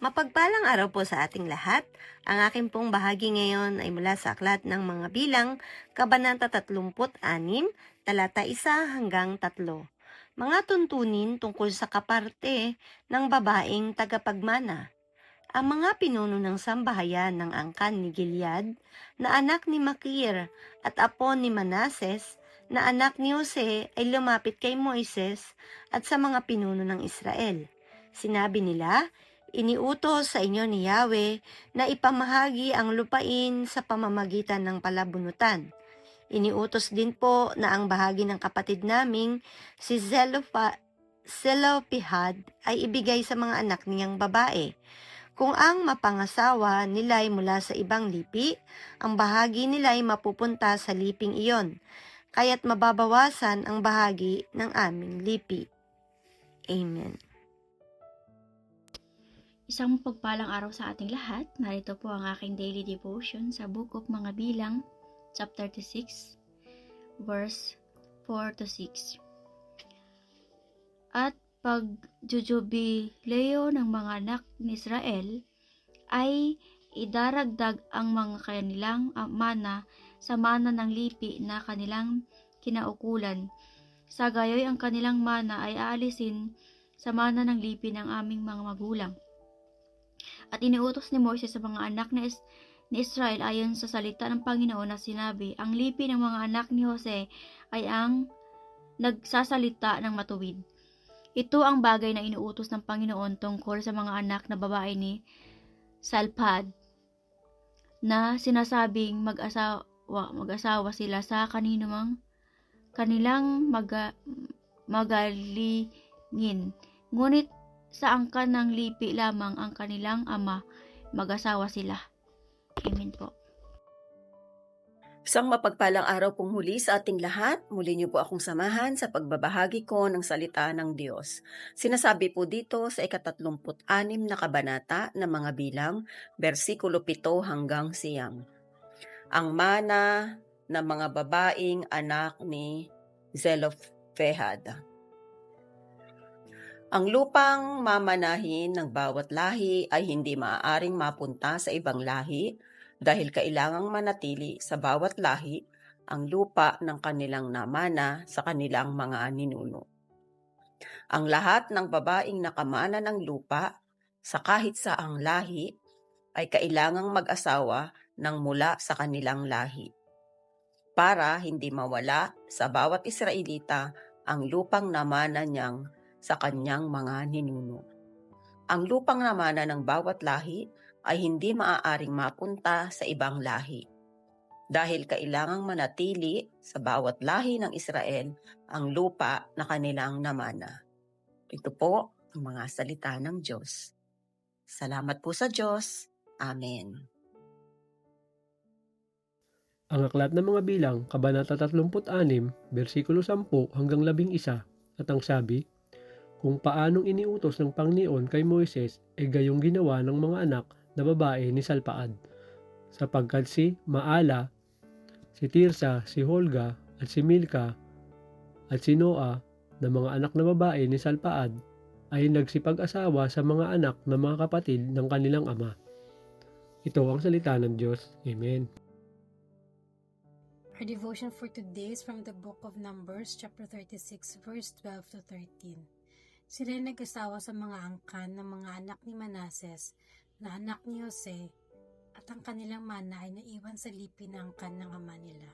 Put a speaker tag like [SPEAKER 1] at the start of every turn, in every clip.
[SPEAKER 1] Mapagpalang araw po sa ating lahat. Ang aking pong bahagi ngayon ay mula sa aklat ng mga bilang, Kabanata 36, talata 1 hanggang 3. Mga tuntunin tungkol sa kaparte ng babaeng tagapagmana. Ang mga pinuno ng sambahayan ng angkan ni Gilead, na anak ni Makir at apo ni Manases, na anak ni Jose ay lumapit kay Moises at sa mga pinuno ng Israel. Sinabi nila, Iniutos sa inyo ni Yahweh na ipamahagi ang lupain sa pamamagitan ng palabunutan. Iniutos din po na ang bahagi ng kapatid naming si Zelopa, Zelopihad ay ibigay sa mga anak niyang babae. Kung ang mapangasawa nila ay mula sa ibang lipi, ang bahagi nila ay mapupunta sa liping iyon, kaya't mababawasan ang bahagi ng aming lipi. Amen.
[SPEAKER 2] Isang pagpalang araw sa ating lahat. Narito po ang aking daily devotion sa Book of Mga Bilang, chapter 36, verse 4 to 6. At pagjujubileo ng mga anak ni Israel ay idaragdag ang mga kanilang mana sa mana ng lipi na kanilang kinaukulan. Sa gayoy ang kanilang mana ay aalisin sa mana ng lipi ng aming mga magulang. At iniutos ni Moises sa mga anak ni, Is- ni Israel ayon sa salita ng Panginoon na sinabi, ang lipi ng mga anak ni Jose ay ang nagsasalita ng matuwid. Ito ang bagay na inuutos ng Panginoon tungkol sa mga anak na babae ni Salpad na sinasabing mag-asawa, mag-asawa sila sa kanino mang kanilang maga, magalingin. Ngunit sa angkan ng lipi lamang ang kanilang ama, mag-asawa sila. Amen po.
[SPEAKER 3] Isang mapagpalang araw pong muli sa ating lahat. Muli niyo po akong samahan sa pagbabahagi ko ng salita ng Diyos. Sinasabi po dito sa ikatatlumput-anim na kabanata ng mga bilang, versikulo 7 hanggang siyam. Ang mana ng mga babaeng anak ni Zelophehad. Ang lupang mamanahin ng bawat lahi ay hindi maaaring mapunta sa ibang lahi dahil kailangang manatili sa bawat lahi ang lupa ng kanilang namana sa kanilang mga ninuno. Ang lahat ng babaeng nakamana ng lupa sa kahit saang lahi ay kailangang mag-asawa ng mula sa kanilang lahi para hindi mawala sa bawat Israelita ang lupang namana niyang sa kanyang mga ninuno. Ang lupang namana ng bawat lahi ay hindi maaaring mapunta sa ibang lahi. Dahil kailangang manatili sa bawat lahi ng Israel ang lupa na kanilang namana. Ito po ang mga salita ng Diyos. Salamat po sa Diyos. Amen.
[SPEAKER 4] Ang aklat ng mga bilang, Kabanata 36, versikulo 10 hanggang 11, at ang sabi, kung paanong iniutos ng Panginoon kay Moises ay gayong ginawa ng mga anak na babae ni Salpaad. Sapagkat si Maala, si Tirsa, si Holga, at si Milka, at si Noah na mga anak na babae ni Salpaad ay nagsipag-asawa sa mga anak na mga kapatid ng kanilang ama. Ito ang salita ng Diyos. Amen.
[SPEAKER 5] Our devotion for today is from the book of Numbers, chapter 36, verse 12 to 13. Sila ay nag-asawa sa mga angkan ng mga anak ni Manases na anak ni Jose at ang kanilang mana ay naiwan sa lipi ng angkan ng ama nila.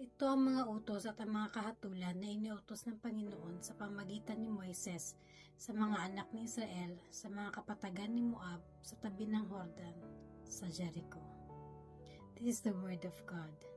[SPEAKER 5] Ito ang mga utos at ang mga kahatulan na iniutos ng Panginoon sa pamagitan ni Moises sa mga anak ni Israel sa mga kapatagan ni Moab sa tabi ng Hordan sa Jericho. This is the word of God.